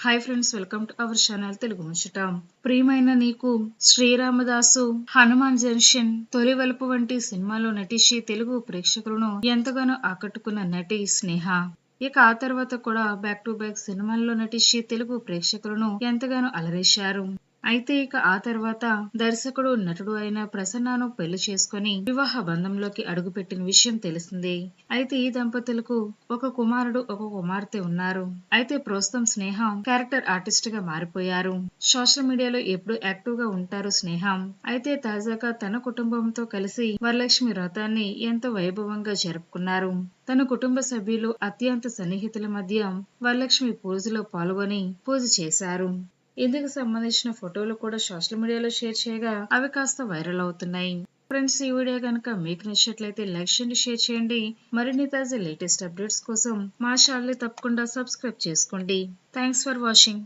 Hi friends welcome to our channel Telugu ముచ్చట ప్రియమైన నీకు శ్రీరామదాసు హనుమాన్ జంక్షన్ తొలి వలుపు వంటి సినిమాలో నటించి తెలుగు ప్రేక్షకులను ఎంతగానో ఆకట్టుకున్న నటి స్నేహ. ఇక ఆ తర్వాత కూడా బ్యాక్ టు బ్యాక్ సినిమాల్లో నటించి తెలుగు ప్రేక్షకులను ఎంతగానో అలరేశారు. అయితే ఇక ఆ తర్వాత దర్శకుడు నటుడు అయిన ప్రసన్నను పెళ్ళి చేసుకుని వివాహ బంధంలోకి అడుగుపెట్టిన విషయం తెలిసిందే. అయితే ఈ దంపతులకు ఒక కుమారుడు ఒక కుమార్తె ఉన్నారు. అయితే ప్రస్తుతం స్నేహ క్యారెక్టర్ ఆర్టిస్ట్గా మారిపోయారు. సోషల్ మీడియాలో ఎప్పుడు యాక్టివ్గా ఉంటారు స్నేహం. అయితే తాజాగా తన కుటుంబంతో కలిసి వరలక్ష్మి వ్రతాన్ని ఎంతో వైభవంగా జరుపుకున్నారు. తన కుటుంబ సభ్యులు అత్యంత సన్నిహితుల మధ్య వరలక్ష్మి పూజలో పాల్గొని పూజ చేశారు. ఇందుకు సంబంధించిన ఫోటోలు కూడా సోషల్ మీడియాలో షేర్ చేయగా అవి కాస్త వైరల్ అవుతున్నాయి. ఫ్రెండ్స్ ఈ వీడియో కనుక మీకు నచ్చినట్లయితే లైక్ చేయండి షేర్ చేయండి. మరిన్ని తాజా లేటెస్ట్ అప్డేట్స్ కోసం మా ఛానల్ని తప్పకుండా సబ్స్క్రైబ్ చేసుకోండి. Thanks for watching.